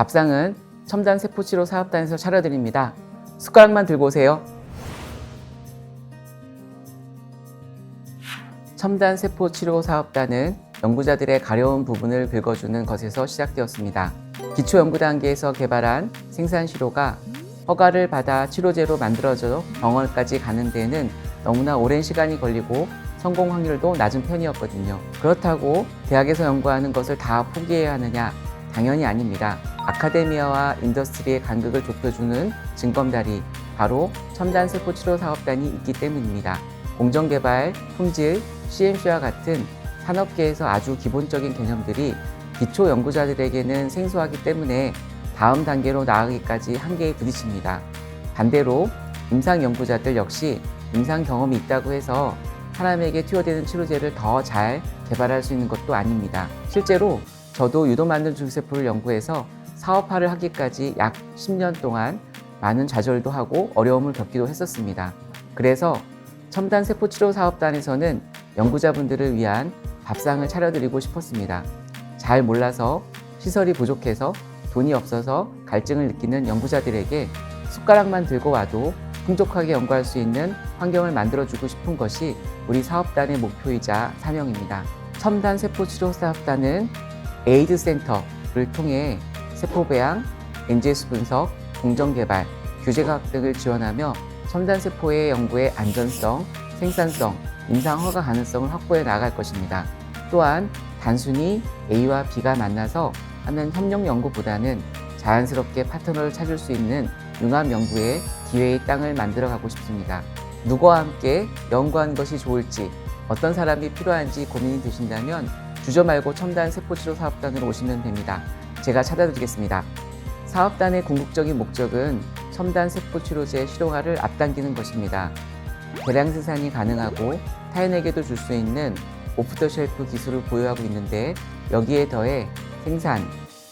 밥상은 첨단 세포 치료 사업단에서 차려드립니다. 숟가락만 들고 오세요. 첨단 세포 치료 사업단은 연구자들의 가려운 부분을 긁어주는 것에서 시작되었습니다. 기초 연구 단계에서 개발한 생산 시료가 허가를 받아 치료제로 만들어져 병원까지 가는 데는 너무나 오랜 시간이 걸리고 성공 확률도 낮은 편이었거든요. 그렇다고 대학에서 연구하는 것을 다 포기해야 하느냐? 당연히 아닙니다. 아카데미아와 인더스트리의 간극을 좁혀주는 증검다리, 바로 첨단 세포 치료 사업단이 있기 때문입니다. 공정개발, 품질, CMC와 같은 산업계에서 아주 기본적인 개념들이 기초 연구자들에게는 생소하기 때문에 다음 단계로 나아가기까지 한계에 부딪힙니다. 반대로 임상 연구자들 역시 임상 경험이 있다고 해서 사람에게 투여되는 치료제를 더 잘 개발할 수 있는 것도 아닙니다. 실제로 저도 유도 만든 줄세포를 연구해서 사업화를 하기까지 약 10년 동안 많은 좌절도 하고 어려움을 겪기도 했었습니다. 그래서 첨단 세포 치료 사업단에서는 연구자분들을 위한 밥상을 차려드리고 싶었습니다. 잘 몰라서 시설이 부족해서 돈이 없어서 갈증을 느끼는 연구자들에게 숟가락만 들고 와도 풍족하게 연구할 수 있는 환경을 만들어주고 싶은 것이 우리 사업단의 목표이자 사명입니다. 첨단 세포 치료 사업단은 에이드 센터를 통해 세포 배양, NGS 분석, 공정 개발, 규제 과학 등을 지원하며 첨단 세포의 연구의 안전성, 생산성, 임상 허가 가능성을 확보해 나갈 것입니다. 또한 단순히 A와 B가 만나서 하는 협력 연구보다는 자연스럽게 파트너를 찾을 수 있는 융합 연구의 기회의 땅을 만들어 가고 싶습니다. 누구와 함께 연구하는 것이 좋을지, 어떤 사람이 필요한지 고민이 되신다면 주저 말고 첨단 세포치료 사업단으로 오시면 됩니다. 제가 찾아드리겠습니다. 사업단의 궁극적인 목적은 첨단 세포치료제 실용화를 앞당기는 것입니다. 대량 생산이 가능하고 타인에게도 줄 수 있는 오프더 쉘프 기술을 보유하고 있는데 여기에 더해 생산,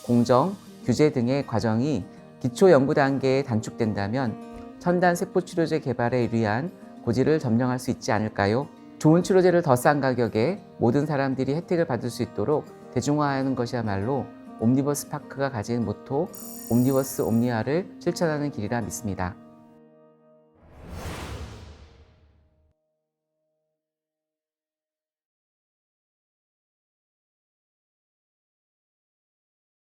공정, 규제 등의 과정이 기초 연구 단계에 단축된다면 첨단 세포 치료제 개발에 유리한 고지를 점령할 수 있지 않을까요? 좋은 치료제를 더 싼 가격에 모든 사람들이 혜택을 받을 수 있도록 대중화하는 것이야말로 옴니버스 파크가 가진 모토 옴니버스 옴니아를 실천하는 길이라 믿습니다.